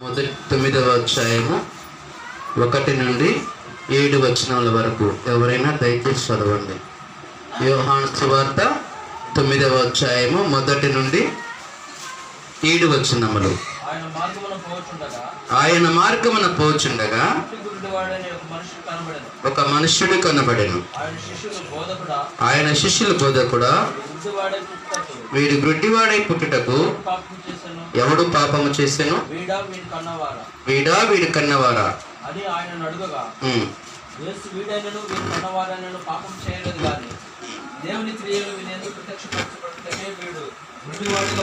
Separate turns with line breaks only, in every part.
మొదటి తొమ్మిదవ అధ్యాయము ఒకటి నుండి ఏడు వచనాల వరకు. ఎవరైనా దయచేసి చదవండి. యోహాను సువార్త తొమ్మిదవ అధ్యాయము మొదటి నుండి ఏడు వచనములు.
ఆయన మార్గమున పోవచ్చుండగా
ఆయన మార్గమున పోచుండగా
ఒక మనిషి కనబడను.
ఒక మనుష్యుడు కనబడెను.
ఆయన శిష్యులు బోధకుడా?
వీడి గ్రుడ్డివాడై పుట్టుటకు ఎవడు పాపము చేసెను?
వీడా వీడి కన్నవారా
వీడా వీడి కన్నవారా
అని ఆయన అడుగగా.
ఉమ్.
యేసు వీడైనను వీడి కన్నవారైనను పాపం చేయలేదు కానీ దేవుని క్రియలు ప్రత్యక్షపరచబడితే వీడు
గుడ్డివాడుగా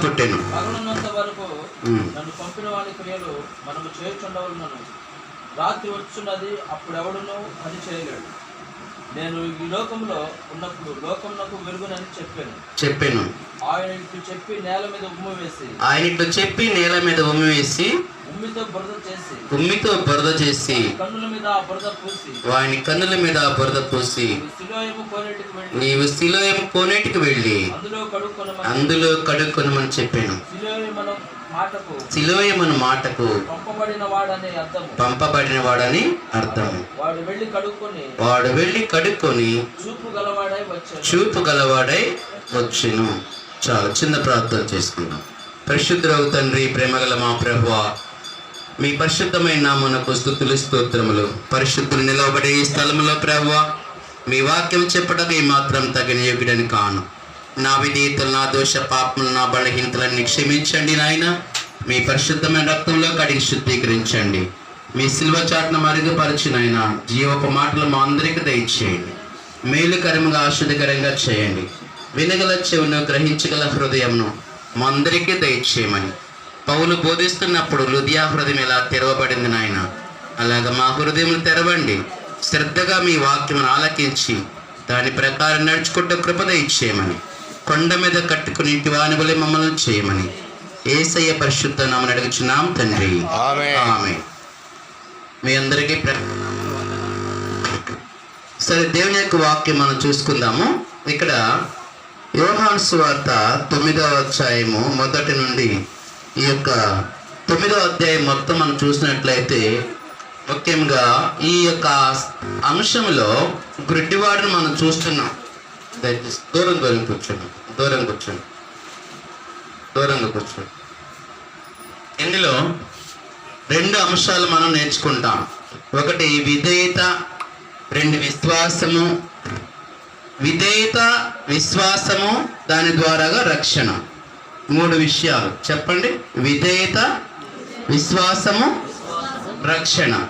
పుట్టెను.
పగలున్నంత వరకు
ఉమ్.
నన్ను పంపిన క్రియలు మనము రాత్రి వచ్చున్నది అప్పుడు ఎవడునూ అది చేయలేడు నేను ఈ లోకంలో ఉన్నప్పుడు లోకమునకు వెలుగునని చెప్పాను.
చెప్పాను.
ఆయన ఇటు చెప్పి నేల మీద ఉమ్ము వేసి
ఆయన ఇట్లా చెప్పి నేల మీద ఉమ్మి వేసి
ఉమ్మితో బురద చేసి
వాని కన్నుల మీద బురద పూసి నీవు శిలోయం కోనేటికి వెళ్ళి
అందులో కడుక్కొనమని
చెప్పాను.
శిలోయమను మాటకు పంపబడిన వాడనే అర్థము. వాడు వెళ్ళి కడుక్కొని
వాడు వెళ్ళి కడుక్కొని
చూపు గలవాడై
వచ్చును. చాలా చిన్న ప్రార్థన చేసుకుందాం. పరిశుద్ధురవు తండ్రి ప్రేమగల మా ప్రభువా మీ పరిశుద్ధమైన నామనకు స్థుతులు స్తోత్రములు. పరిశుద్ధులు నిలవబడే ఈ స్థలములో ప్రభు మీ వాక్యం చెప్పడానికి ఈ మాత్రం తగిన యోగ్యుడని కాను. నా విధేయతలు నా దోష పాపములు నా బలహీనతలన్నీ క్షమించండి నాయన. మీ పరిశుద్ధమైన రక్తంలో కడిగి శుద్ధీకరించండి. మీ శిల్వ చాటును మరుగుపరిచిన ఆయన జీవపు మాటలు మా అందరికీ దయచేయండి. మేలుకరముగా ఆశ్రదకరంగా చేయండి. వినగల చెవును గ్రహించగల హృదయంను మా అందరికీ దయచేయమని. పౌలు బోధిస్తున్నప్పుడు లుదియా హృదయం ఎలా తెరవబడింది నాయన అలాగ మా హృదయం తెరవండి శ్రద్ధగా మీ వాక్యమును ఆలకించి దాని ప్రకారం నడుచుకుంటూ కృప దయచేయమని కొండ మీద కట్టుకుని ఇంటి వాని వలె మమ్మల్ని చేయమని ఏసయ్య పరిశుద్ధ నామని అడుగుచున్నాం తండ్రి.
ఆమేన్.
మీ అందరికీ సరే దేవుని యొక్క వాక్యం మనం చూసుకుందాము ఇక్కడ యోహాన్ సువార్త తొమ్మిదవ అధ్యాయము మొదటి నుండి ఈ యొక్క తొమ్మిదవ అధ్యాయం మొత్తం మనం చూసినట్లయితే ముఖ్యంగా ఈ యొక్క అంశంలో గ్రిడ్డివాడిని మనం చూస్తున్నాం. దయచేసి దూరం దూరం కూర్చోండి. దూరం కూర్చోండి. దూరంగా కూర్చోండి. ఇందులో రెండు అంశాలు మనం నేర్చుకుంటాం. ఒకటి విధేయత రెండు విశ్వాసము. విధేయత విశ్వాసము దాని ద్వారాగా రక్షణ. మూడు విషయాలు. చెప్పండి. విధేయత విశ్వాసము రక్షణ.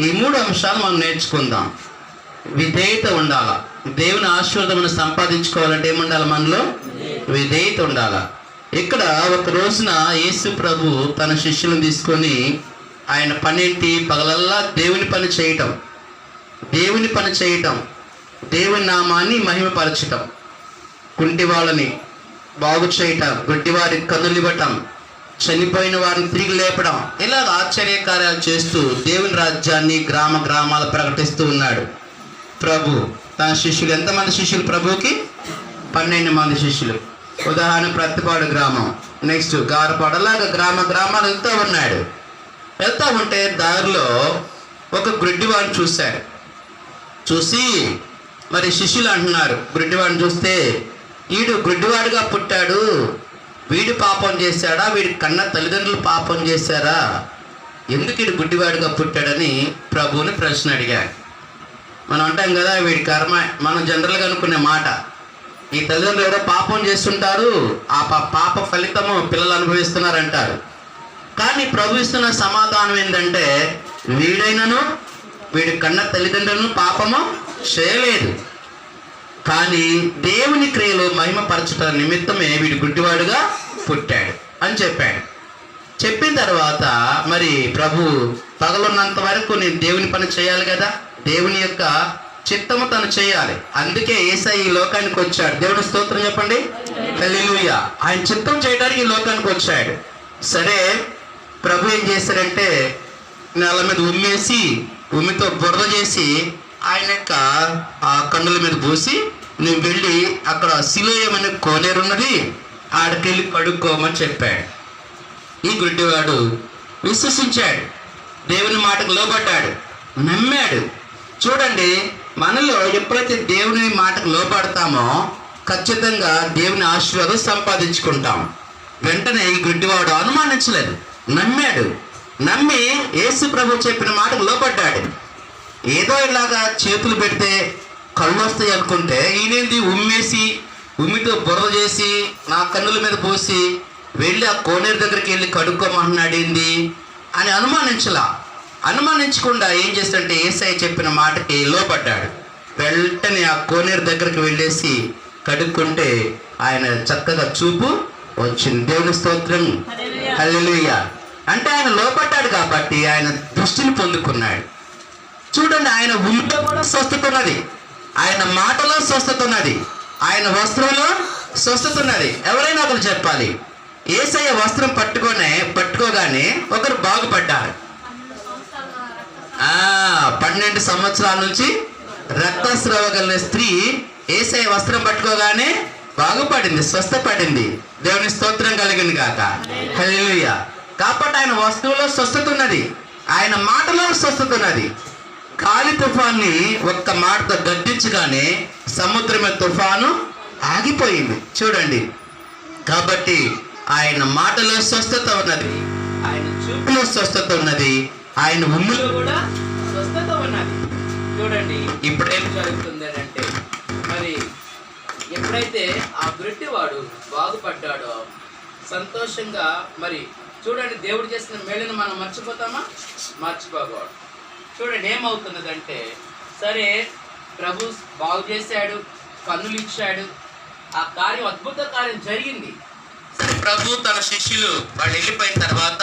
ఈ మూడు అంశాలు మనం నేర్చుకుందాం. విధేయత ఉండాల. దేవుని ఆశీర్వాదమును సంపాదించుకోవాలంటే ఏముండాలి మనలో? విధేయత ఉండాల. ఇక్కడ ఒక రోజున యేసు ప్రభు తన శిష్యులను తీసుకొని ఆయన పనేంటి? పగలల్లా దేవుని పని చేయటం. దేవుని పని చేయటం. దేవుని నామాన్ని మహిమపరచటం. కుంటి వాళ్ళని బాగు చేయటం గుడ్డివారి కన్నులు ఇవ్వటం చనిపోయిన వారిని తిరిగి లేపడం ఇలా ఆశ్చర్య కార్యాలు చేస్తూ దేవుని రాజ్యాన్ని గ్రామ గ్రామాలు ప్రకటిస్తూ ఉన్నాడు. ప్రభు తన శిష్యులు ఎంతమంది శిష్యులు ప్రభుకి పన్నెండు మంది శిష్యులు. ఉదాహరణ ప్రతిపాడు గ్రామం. నెక్స్ట్ గారపాడలాగా గ్రామ గ్రామాలు వెళ్తూ ఉన్నాడు. వెళ్తూ ఉంటే దారిలో ఒక గుడ్డివాడిని చూశాడు. చూసి మరి శిష్యులు అంటున్నారు గుడ్డివాడిని చూస్తే వీడు గుడ్డివాడిగా పుట్టాడు. వీడు పాపం చేశాడా? వీడి కన్న తల్లిదండ్రులు పాపం చేశారా? ఎందుకు వీడు గుడ్డివాడిగా పుట్టాడని ప్రభువుని ప్రశ్న అడిగాడు. మనం అంటాం కదా వీడి కర్మ మనం జనరల్గా అనుకునే మాట. ఈ తల్లిదండ్రులు ఏదో పాపం చేస్తుంటారు ఆ పా- పాప ఫలితము పిల్లలు అనుభవిస్తున్నారంటారు. కానీ ప్రభు ఇస్తున్న సమాధానం ఏంటంటే వీడైనను వీడి కన్న తల్లిదండ్రులను పాపము చేయలేదు. కానీ దేవుని క్రియలో మహిమపరచట నిమిత్తమే వీడు గుడ్డివాడుగా పుట్టాడు అని చెప్పాడు. చెప్పిన తర్వాత మరి ప్రభు పగలున్నంత వరకు నేను దేవుని పని చేయాలి కదా? దేవుని యొక్క చిత్తము తను చేయాలి. అందుకే ఏసై ఈ లోకానికి వచ్చాడు. దేవుని స్తోత్రం చెప్పండి? హల్లెలూయా. ఆయన చిత్తం చేయడానికి ఈ లోకానికి వచ్చాడు. సరే ప్రభు ఏం చేశారంటే నేల మీద ఉమ్మేసి ఉమ్మితో బురద చేసి ఆయన యొక్క ఆ కన్నుల మీద పూసి నువ్వు వెళ్ళి అక్కడ శిలోయమనే కోనేరు ఉన్నది ఆడికెళ్ళి చెప్పాడు. ఈ గుడ్డివాడు విశ్వసించాడు. దేవుని మాటకు లోబడ్డాడు. నమ్మాడు. చూడండి మనలో ఎప్పుడైతే దేవుని మాటకు లోపడతామో ఖచ్చితంగా దేవుని ఆశీర్వాదం సంపాదించుకుంటాం. వెంటనే ఈ గుడ్డివాడు అనుమానించలేదు. నమ్మాడు. నమ్మి యేసు ప్రభు చెప్పిన మాటకు లోపడ్డాడు ఏదో ఇలాగా చేతులు పెడితే కళ్ళు వస్తాయి అనుకుంటే ఈయనేంది? ఉమ్మేసి ఉమ్మితో బుర్ర చేసి నా కన్నుల మీద పోసి వెళ్ళి ఆ కోనేరు దగ్గరికి వెళ్ళి కడుక్కోమంటున్నాడు ఏంది? అని అనుమానించలా. అనుమానించకుండా ఏం చేస్తాడంటే ఏసఐ చెప్పిన మాటకి లోపడ్డాడు వెంటనే ఆ కోనేరు దగ్గరికి వెళ్ళేసి కడుక్కుంటే ఆయన చక్కగా చూపు వచ్చింది. దేవుని స్తోత్రం. హల్లెలూయా. అంటే ఆయన లోపడ్డాడు కాబట్టి ఆయన దృష్టిని పొందుకున్నాడు. చూడండి ఆయన ఉమ్మిలో కూడా స్వస్థత ఉన్నది. ఆయన మాటలో స్వస్థత ఉన్నది. ఆయన వస్త్రంలో స్వస్థత ఉన్నది. ఎవరైనా ఒకరు చెప్పాలి ఏసయ్య వస్త్రం పట్టుకొనే పట్టుకోగానే ఒకరు బాగుపడ్డారు. పన్నెండు సంవత్సరాల నుంచి రక్తస్రావ కలిగిన స్త్రీ ఏసయ్య వస్త్రం పట్టుకోగానే బాగుపడింది స్వస్థపడింది. దేవుని స్తోత్రం కలిగింది కాక హల్లెలూయా. కాబట్టి ఆయన వస్తువులో స్వస్థత ఉన్నది. ఆయన మాటలో స్వస్థత ఉన్నది. కాలి తుఫాన్ని ఒక్క మాటతో గద్దించగానే సముద్రమే తుఫాను ఆగిపోయింది. చూడండి. కాబట్టి ఆయన మాటలో స్వస్థత ఉన్నది. ఆయన చూపులో స్వస్థత ఉన్నది. ఆయన ఉమ్ములో కూడా స్వస్థత ఉన్నది. చూడండి
ఇప్పుడు ఏం జరుగుతుంది అంటే మరి ఎప్పుడైతే ఆ గుడ్డివాడు బాగుపడ్డాడో సంతోషంగా మరి చూడండి దేవుడు చేసిన మేలును మనం మర్చిపోతామా? మర్చిపోకూడదు. చూడండి ఏమవుతున్నదంటే సరే ప్రభు బాగు చేశాడు కన్నులు ఇచ్చాడు ఆ కార్యం అద్భుత కార్యం జరిగింది.
ప్రభు తన శిష్యులు వాళ్ళు వెళ్ళిపోయిన తర్వాత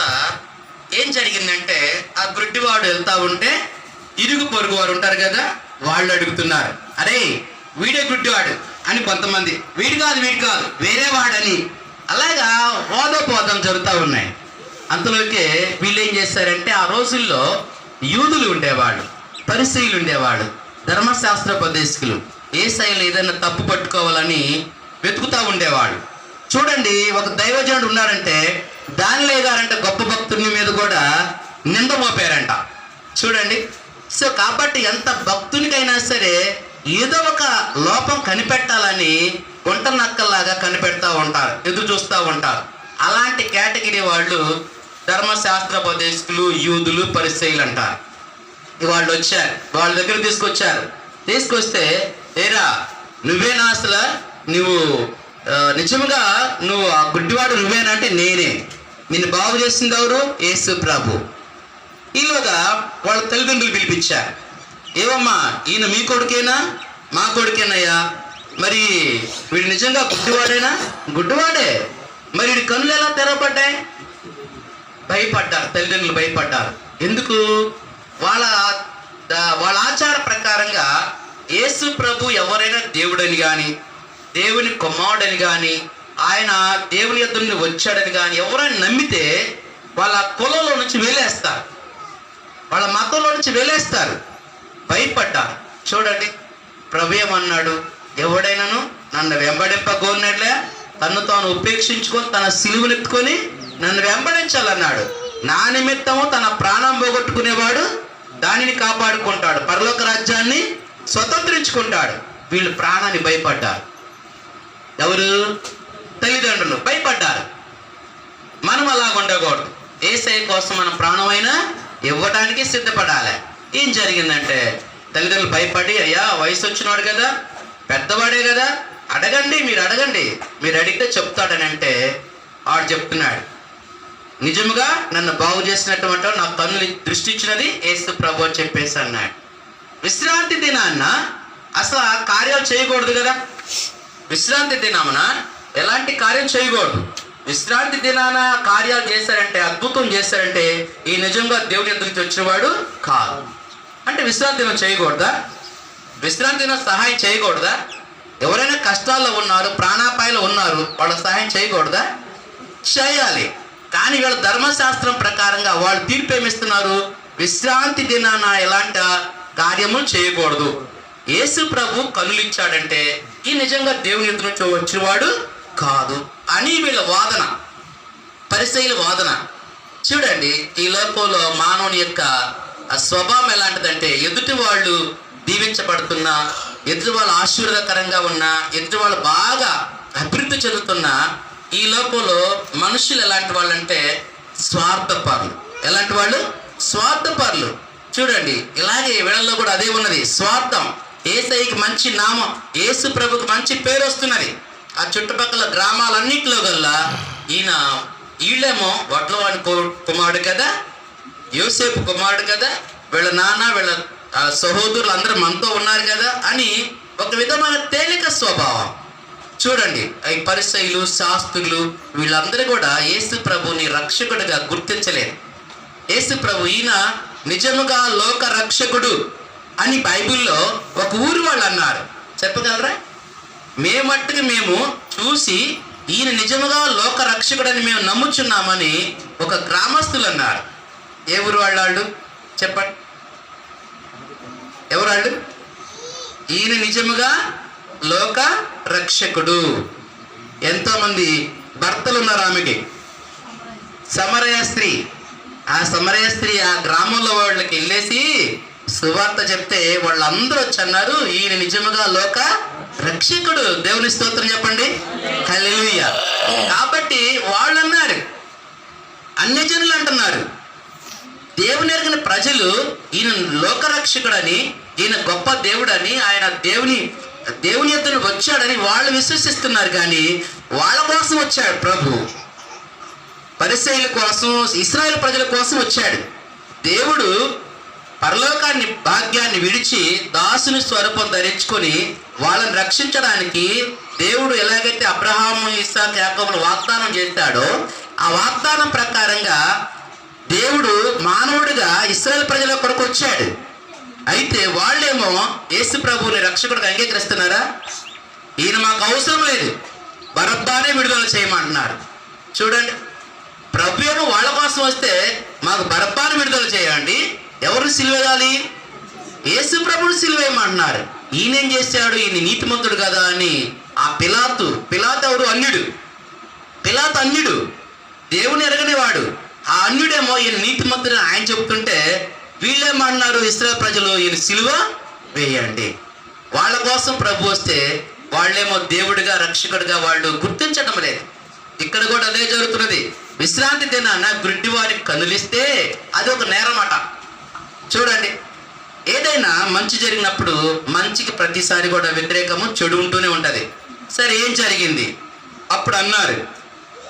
ఏం జరిగిందంటే ఆ గుడ్డివాడు వెళ్తా ఉంటే ఇరుగు పొరుగు వారు ఉంటారు కదా వాళ్ళు అడుగుతున్నారు అరే వీడే గుడ్డివాడు అని కొంతమంది వీడు కాదు వీడు కాదు వేరే వాడని. అలాగా ఓదోపోతం జరుగుతూ ఉన్నాయి. అంతలోకే వీళ్ళు ఏం చేస్తారంటే ఆ రోజుల్లో యూదులు ఉండేవాళ్ళు పరిశీలు ఉండేవాళ్ళు ధర్మశాస్త్ర ఉపదేశకులు. ఏ శైలి ఏదైనా తప్పు పట్టుకోవాలని వెతుకుతూ ఉండేవాళ్ళు. చూడండి ఒక దైవజనుడు ఉన్నారంటే దానిలే గారంటే గొప్ప భక్తుని మీద కూడా నింద మోపారంట. చూడండి సో కాబట్టి ఎంత భక్తునికైనా సరే ఏదో ఒక లోపం కనిపెట్టాలని గుంట నక్కల్లాగా కనిపెడతా ఉంటారు ఎదురు చూస్తూ ఉంటారు. అలాంటి కేటగిరీ వాళ్ళు ధర్మశాస్త్రోపదేశకులు యూదులు పరిచయులు అంటారు. వాళ్ళు వచ్చారు. వాళ్ళ దగ్గర తీసుకొచ్చారు. తీసుకొస్తే ఏరా నువ్వే అసలు నువ్వు నిజముగా నిజంగా నువ్వు ఆ గుడ్డివాడు నువ్వేనా అంటే నేనే. నిన్ను బాగు చేసింది ఎవరు? యేసు ప్రభు. ఈలోగా వాళ్ళ తల్లిదండ్రులు పిలిపించారు. ఏవమ్మా ఈయన మీ కొడుకేనా? మా కొడుకేనయ్యా. మరి వీడు నిజంగా గుడ్డివాడేనా? గుడ్డివాడే. మరి వీడి కన్నులు ఎలా తెరవబడ్డాయి? భయపడ్డారు తల్లిదండ్రులు భయపడ్డారు. ఎందుకు? వాళ్ళ వాళ్ళ ఆచార ప్రకారంగా యేసు ప్రభు ఎవరైనా దేవుడని కానీ దేవుని కుమారుడని కానీ ఆయన దేవుని యొద్ద వచ్చాడని కానీ ఎవరైనా నమ్మితే వాళ్ళ కులంలో నుంచి వేలేస్తారు. వాళ్ళ మతంలో నుంచి వేలేస్తారు. భయపడ్డారు. చూడండి ప్రభు ఏమన్నాడు? ఎవడైనాను నన్ను వెంబడింపగోరినట్లే తను తాను ఉపేక్షించుకొని తన సిలువనెత్తుకొని నన్ను వెంబడించాలన్నాడు. నా నిమిత్తము తన ప్రాణం పోగొట్టుకునేవాడు దానిని కాపాడుకుంటాడు. పరలోక రాజ్యాన్ని స్వతంత్రించుకుంటాడు. వీళ్ళు ప్రాణాన్ని భయపడ్డారు. ఎవరు? తల్లిదండ్రులు భయపడ్డారు. మనం అలా ఉండకూడదు. ఏసఐ కోసం మన ప్రాణమైనా ఇవ్వడానికి సిద్ధపడాలి. ఏం జరిగిందంటే తల్లిదండ్రులు భయపడి అయ్యా వయసు వచ్చినాడు కదా పెద్దవాడే కదా అడగండి మీరు అడగండి మీరు అడిగితే చెప్తాడని అంటే వాడు చెప్తున్నాడు నిజముగా నన్ను బాగు చేసినటువంటి నా కన్నులు దృష్టి ఇచ్చినది ఏసు ప్రభు అని చెప్పేసి అన్నాడు. విశ్రాంతి దినాన్న అసలు ఆ కార్యాలు చేయకూడదు కదా? విశ్రాంతి దినమున ఎలాంటి కార్యం చేయకూడదు. విశ్రాంతి దినాన కార్యాలు చేశారంటే అద్భుతం చేశారంటే ఈ నిజంగా దేవుని ఎదురు వచ్చినవాడు కాదు. అంటే విశ్రాంతి దినం చేయకూడదా? విశ్రాంతి దినం సహాయం చేయకూడదా? ఎవరైనా కష్టాల్లో ఉన్నారు ప్రాణాపాయలు ఉన్నారు వాళ్ళ సహాయం చేయకూడదా? చేయాలి. కానీ వీళ్ళ ధర్మశాస్త్రం ప్రకారంగా వాళ్ళు తీర్పు ఏమిస్తున్నారు? విశ్రాంతి దినాన ఎలాంటి కార్యములు చేయకూడదు. యేసు ప్రభు కనులిచ్చాడంటే ఈ నిజంగా దేవుని ఎదురు నుంచి వచ్చినవాడు కాదు అని వీళ్ళ వాదన పరిశైల వాదన. చూడండి ఈ లోకంలో మానవుని యొక్క స్వభావం ఎలాంటిదంటే ఎదుటి వాళ్ళు దీవించబడుతున్నా ఎదుటి వాళ్ళు ఆశీర్వాదకరంగా ఉన్నా ఎదుటి వాళ్ళు బాగా అభివృద్ధి చెందుతున్నా ఈ లోకంలో మనుషులు ఎలాంటి వాళ్ళు అంటే స్వార్థపరులు. ఎలాంటి వాళ్ళు? స్వార్థపరులు. చూడండి ఇలాగే వీళ్ళల్లో కూడా అదే ఉన్నది. స్వార్థం. ఏసైకి మంచి నామం ఏసు ప్రభుకి మంచి పేరు వస్తున్నది. ఆ చుట్టుపక్కల గ్రామాలన్నింటిలో గల్లా ఈయన వీళ్ళేమో వడ్లవాడి కు- కుమారుడు కదా యోసేపు కుమారుడు కదా వీళ్ళ నాన్న వీళ్ళ సహోదరులు అందరూ మనతో ఉన్నారు కదా అని ఒక విధమైన తేలిక స్వభావం. చూడండి ఈ పరిసయులు శాస్త్రులు వీళ్ళందరూ కూడా యేసు ప్రభుని రక్షకుడిగా గుర్తించలేరు. యేసు ప్రభు ఈయన నిజముగా లోక రక్షకుడు అని బైబిల్లో ఒక ఊరు వాళ్ళు అన్నారు. చెప్పగలరా? మేమట్టుకు మేము చూసి ఈయన నిజముగా లోక రక్షకుడని మేము నమ్ముచున్నామని ఒక గ్రామస్తులు అన్నారు. ఏ ఊరు వాళ్ళు చెప్పండి. ఎవరు ఈయన నిజముగా లోక రక్షకుడు. ఎంతోమంది భర్తలు ఉన్నారు ఆమెకి. సమరయ స్త్రీ. ఆ సమరయ స్త్రీ ఆ గ్రామంలో వాళ్ళకి వెళ్ళేసి సువార్త చెప్తే వాళ్ళందరూ వచ్చి అన్నారు ఈయన నిజముగా లోక రక్షకుడు. దేవుని స్తోత్రం చెప్పండి. కలియ కాబట్టి వాళ్ళు అన్నారు అన్ని జనులు అంటున్నారు. దేవుని ఎరిగిన ప్రజలు ఈయన లోకరక్షకుడని ఈయన గొప్ప దేవుడని ఆయన దేవుని దేవుని ఎత్తున వచ్చాడని వాళ్ళు విశ్వసిస్తున్నారు కానీ వాళ్ళ కోసం వచ్చాడు ప్రభు. పరిశైల కోసం ఇస్రాయల్ ప్రజల కోసం వచ్చాడు. దేవుడు పరలోకాన్ని భాగ్యాన్ని విడిచి దాసుని స్వరూపం ధరించుకొని వాళ్ళని రక్షించడానికి దేవుడు ఎలాగైతే అబ్రహాము ఇస్సాక్ యాకోబులు వాగ్దానం చేస్తాడో ఆ వాగ్దానం ప్రకారంగా దేవుడు మానవుడిగా ఇస్రాయల్ ప్రజల కొరకు వచ్చాడు. అయితే వాళ్ళేమో యేసు ప్రభువుని రక్షకుడికి అంగీకరిస్తున్నారా? ఈయన మాకు అవసరం లేదు. బరబ్బానే విడుదల చేయమంటున్నారు. చూడండి ప్రభు ఏమో వాళ్ళ కోసం వస్తే మాకు బరబ్బాను విడుదల చేయండి. ఎవరు సిలువేయాలి యేసు ప్రభుని సిలువేయమంటున్నారు. ఈయనేం చేశాడు? ఈయన నీతిమంతుడు కదా అని ఆ పిలాతు పిలాత్ ఎవడు అన్యుడు. పిలాతు అన్యుడు. దేవుని ఎరగనివాడు. ఆ అన్యుడేమో ఈయన నీతిమంతుడు ఆయన చెప్తుంటే వీళ్ళేమన్నారు? ఇస్రాయల్ ప్రజలు ఈయన సిలువ వేయండి. వాళ్ళ కోసం ప్రభు వస్తే వాళ్ళేమో దేవుడిగా రక్షకుడిగా వాళ్ళు గుర్తించడం లేదు. ఇక్కడ కూడా అదే జరుగుతున్నది. విశ్రాంతి దినాన గుడ్డి వారికి కనులిస్తే అది ఒక నేరమట. చూడండి ఏదైనా మంచి జరిగినప్పుడు మంచికి ప్రతిసారి కూడా వ్యతిరేకము చెడు ఉంటూనే ఉంటుంది. సరే ఏం జరిగింది? అప్పుడు అన్నారు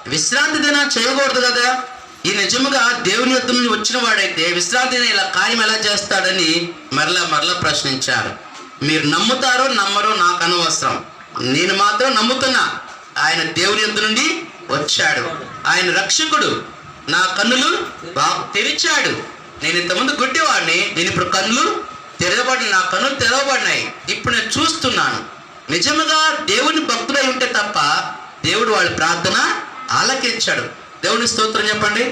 విశ్రాంతి దినం చేయకూడదు కదా. ఈ నిజముగా దేవుని యుద్ధం వచ్చిన వాడైతే విశ్రాంతి ఇలా కార్యం ఎలా చేస్తాడని మరలా మరలా ప్రశ్నించారు. మీరు నమ్ముతారో నమ్మరో నాకు అనవసరం. నేను మాత్రం నమ్ముతున్నా. ఆయన దేవుని యుద్ధ నుండి వచ్చాడు. ఆయన రక్షకుడు. నా కన్నులు బాగా తెరిచాడు. నేను ఇంతకుముందు గుడ్డివాడిని. నేను ఇప్పుడు కన్నులు తెరవబడి నా కన్నులు తెరవబడినాయి. ఇప్పుడు నేను చూస్తున్నాను. నిజముగా దేవుని భక్తుడై ఉంటే తప్ప దేవుడు వాళ్ళ ప్రార్థన ఆలకించాడు. దేవుని స్తోత్రం చెప్పండి?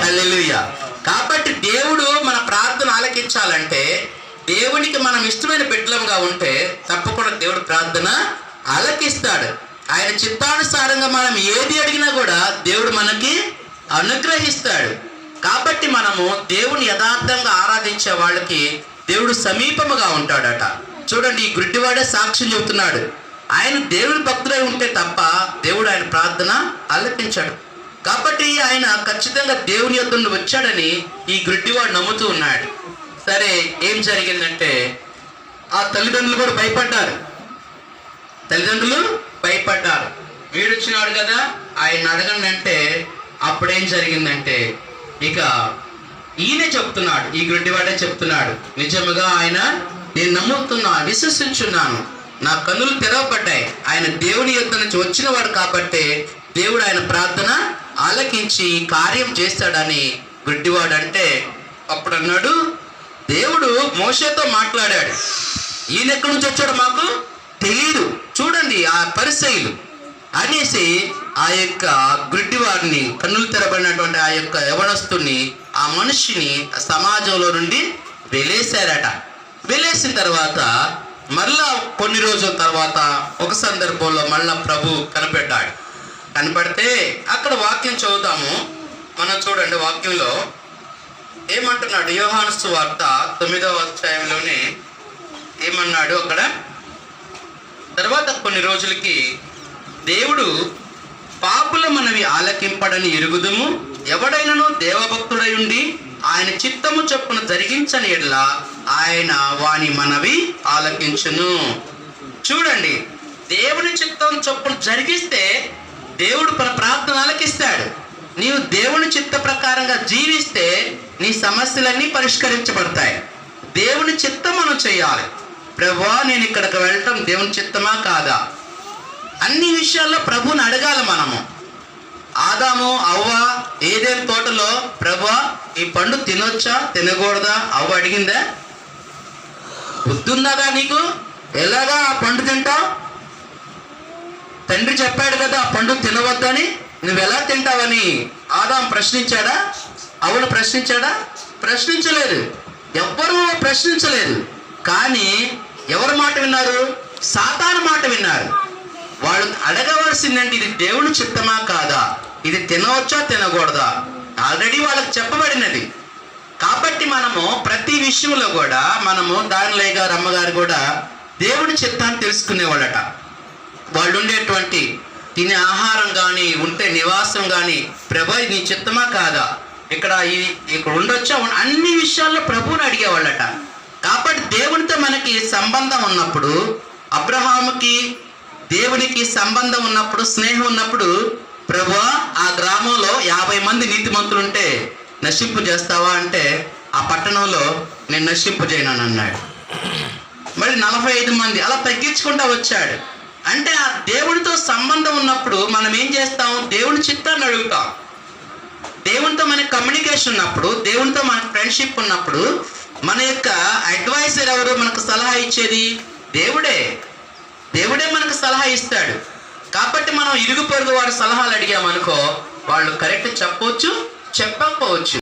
హల్లెలూయా. కాబట్టి దేవుడు మన ప్రార్థన ఆలకించాలంటే దేవునికి మనం ఇష్టమైన బిడ్డలంగా ఉంటే తప్పకుండా దేవుడు ప్రార్థన ఆలకిస్తాడు. ఆయన చిత్తానుసారంగా మనం ఏది అడిగినా కూడా దేవుడు మనకి అనుగ్రహిస్తాడు. కాబట్టి మనము దేవుని యథార్థంగా ఆరాధించే వాళ్ళకి దేవుడు సమీపముగా ఉంటాడట. చూడండి ఈ గుడ్డివాడే సాక్ష్యం చెబుతున్నాడు. ఆయన దేవుని భక్తుడై ఉంటే తప్ప దేవుడు ఆయన ప్రార్థన ఆలపించాడు కాబట్టి ఆయన ఖచ్చితంగా దేవుని యొద్ద నుండి వచ్చాడని ఈ గుడ్డివాడు నమ్ముతూ ఉన్నాడు. సరే ఏం జరిగిందంటే ఆ తల్లిదండ్రులు కూడా భయపడ్డారు. తల్లిదండ్రులు భయపడ్డారు. వీడు వచ్చినాడు కదా ఆయన అడగండి అంటే అప్పుడేం జరిగిందంటే ఇక ఈయనే చెప్తున్నాడు ఈ గుడ్డివాడే చెప్తున్నాడు నిజముగా ఆయన నేను నమ్ముతున్నా విశ్వసించున్నాను. నా కన్నులు తెరవబడ్డాయి. ఆయన దేవుని యొక్క నుంచి వచ్చినవాడు కాబట్టి దేవుడు ఆయన ప్రార్థన ఆలకించి కార్యం చేస్తాడని గుడ్డివాడు అంటే అప్పుడు అన్నాడు దేవుడు మోసతో మాట్లాడాడు. ఈయన ఎక్కడి నుంచి వచ్చాడు మాకు తెలియదు చూడండి ఆ పరిశైలు అనేసి ఆ యొక్క గుడ్డివాడిని కన్నులు తెరబడినటువంటి ఆ యొక్క యవనస్తుని ఆ మనిషిని సమాజంలో నుండి వెలేశారట. వెలేసిన తర్వాత మళ్ళా కొన్ని రోజుల తర్వాత ఒక సందర్భంలో మళ్ళా ప్రభు కనిపెట్టాడు. కనపడితే అక్కడ వాక్యం చదువుతాము మనం చూడండి వాక్యంలో ఏమంటున్నాడు? యోహాను వార్త తొమ్మిదవ అధ్యాయంలోనే ఏమన్నాడు అక్కడ? తర్వాత కొన్ని రోజులకి దేవుడు పాపుల మనవి ఆలకింపడని ఎరుగుదుము. ఎవడైనను దేవభక్తుడై ఉండి ఆయన చిత్తము చొప్పున జరిగించని ఎడ్ల ఆయన వాని మనవి ఆలకించును. చూడండి దేవుని చిత్తం చొప్పున జరిగిస్తే దేవుడు మన ప్రార్థన ఆలకిస్తాడు నీవు దేవుని చిత్త ప్రకారంగా జీవిస్తే నీ సమస్యలన్నీ పరిష్కరించబడతాయి. దేవుని చిత్తం మనం చేయాలి. ప్రభా నేను ఇక్కడికి వెళ్ళటం దేవుని చిత్తమా కాదా? అన్ని విషయాల్లో ప్రభుని అడగాలి మనము. ఆదాము అవ్వ ఏదేం తోటలో ప్రభా ఈ పండు తినొచ్చా తినకూడదా? అవ్వ అడిగిందా? బుద్ధున్నదా నీకు? ఎలాగా ఆ పండు తింటావు? తండ్రి చెప్పాడు కదా ఆ పండు తినవద్దని నువ్వు ఎలా తింటావని? ఆదాం ప్రశ్నించాడా? అవును ప్రశ్నించాడా? ప్రశ్నించలేదు. ఎవ్వరూ ప్రశ్నించలేదు. కానీ ఎవరి మాట విన్నారు? సాతాను మాట విన్నారు. వాళ్ళు అడగవలసిందంటే ఇది దేవుని చిత్తమా కాదా? ఇది తినవచ్చా తినకూడదా? ఆల్రెడీ వాళ్ళకి చెప్పబడినది. కాబట్టి మనము ప్రతి విషయంలో కూడా మనము దానిలయ్య గారు అమ్మగారు కూడా దేవుని చిత్తాన్ని తెలుసుకునేవాళ్ళట. వాళ్ళు ఉండేటువంటి తినే ఆహారం కానీ ఉంటే నివాసం కానీ ప్రభు నీ చిత్తమా కాదా? ఇక్కడ ఈ- ఇక్కడ ఉండొచ్చా? అన్ని విషయాల్లో ప్రభువుని అడిగేవాళ్ళట. కాబట్టి దేవునితో మనకి సంబంధం ఉన్నప్పుడు అబ్రహాముకి దేవునికి సంబంధం ఉన్నప్పుడు స్నేహం ఉన్నప్పుడు ప్రభు ఆ గ్రామంలో యాభై మంది నీతిమంతులు ఉంటే నశింపు చేస్తావా అంటే ఆ పట్టణంలో నేను నశింపు చేయను అన్నాడు. మరి నలభై ఐదు మంది అలా తగ్గించుకుంటా వచ్చాడు. అంటే ఆ దేవుడితో సంబంధం ఉన్నప్పుడు మనం ఏం చేస్తాం? దేవుని చిత్తాన్ని అడుగుతాం. దేవునితో మనకి కమ్యూనికేషన్ ఉన్నప్పుడు దేవునితో మన ఫ్రెండ్షిప్ ఉన్నప్పుడు మన యొక్క అడ్వైజర్ ఎవరు? మనకు సలహా ఇచ్చేది దేవుడే. దేవుడే మనకు సలహా ఇస్తాడు. కాబట్టి మనం ఇరుగు పొరుగు వారి సలహాలు అడిగామనుకో వాళ్ళు కరెక్ట్ చెప్పవచ్చు చెప్పకపోవచ్చు.